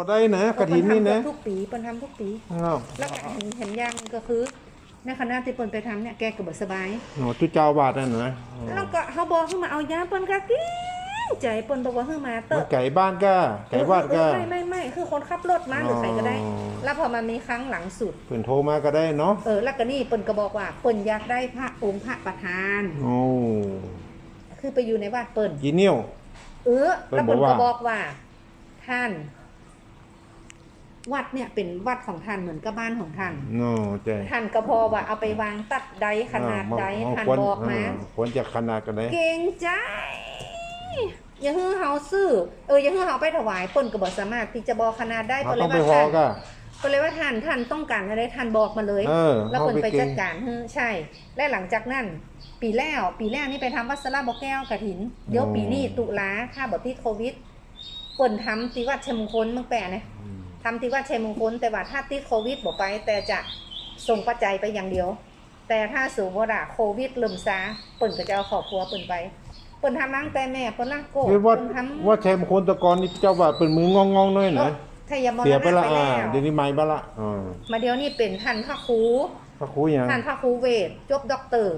พอได้นะกระถินนี่นะเปิ้ทำเกือบทุกปีเปิ้นทำทุกปีอ้าวแล้วก็เห็นเห็นอย่างก็คือในคณะที่เปิ้นไปทำเนี่ยแกก็บ่สบายหนูตุเจ้าบาทนั่นนะแล้วก็เขาบอกให้มาเอายาเปิ้นก็เกรงใจเปิ้นบอกว่าให้มาเตมาอะไก่บ้านก็ไก่วาดก็ไม่ไม่ไม่คือคนขับรถมาหรือใครก็ได้อ๋อแล้วพอมันมีครั้งหลังสุดเพิ่นโทรมาก็ได้เนาะเออแล้วก็นี่เปิ้นก็บอกว่าเปิ้นอยากได้พระองค์พระประธานโอ้คือไปอยู่ในวัดเปิ้นกี่นิ้วเออแล้วเปิ้เปิ้นนบอกว่าก็บอกว่า ท่าน วัดเนี่ยเป็นวัดของท่านเหมือนกับบ้านของท่านโน่ใจท่านก็พอว่าเอาไปวางตัดใดขนาดใดอ่ท่านควรบอกมาควรจะขนาดกันได้เก่งใจอย่าฮือเฮาซื้อเอออย่าฮือเฮาไปถวายเปิ้นก็บ่สามารถที่จะบอกขนาดได้เราเปิ้นเลต้องยไปว่าฮอท่านก็เปิ้นเลยว่าท่านท่านต้องการอะไรท่านบอกมาเลยเออแล้วเปิ้นเอาไปไปเก่งจัดการฮือใช่ และหลังจากนั้น ปีแล้วปีแล้วนี่ไปทำวัดสระบ่อแก้วกฐิน เดี๋ยวปีนี้ตุลาถ้าบ่ติดโควิดเปิ้นทำที่วัดชัยมงคลเมืองแปะเนี่ย อืมทำที่วัดชัยมงคลแต่ว่าถ้าติดโควิดบ่ไป แต่จะส่งปัจจัยไปอย่างเดียว แต่ถ้าสมมติว่าโควิดเริ่มซาเปิ่นก็จะเอาครอบครัวเปิ่นไปเปิ่นทำตั้งแต่แม่เปิ่นละโก้คือว่าเปิ่นทำว่าแชมคนตะกอนนี่เจ้าว่าเป็นมืององๆหน้อยนะทยมรเสียณะไปละไปอ่าแล้วเดี๋ยวนี้ไม่บ้าละอ่ามาเดี๋ยวนี้เป็นท่านพระครูพระครูยังท่านพระครูเวทจบด็อกเตอร์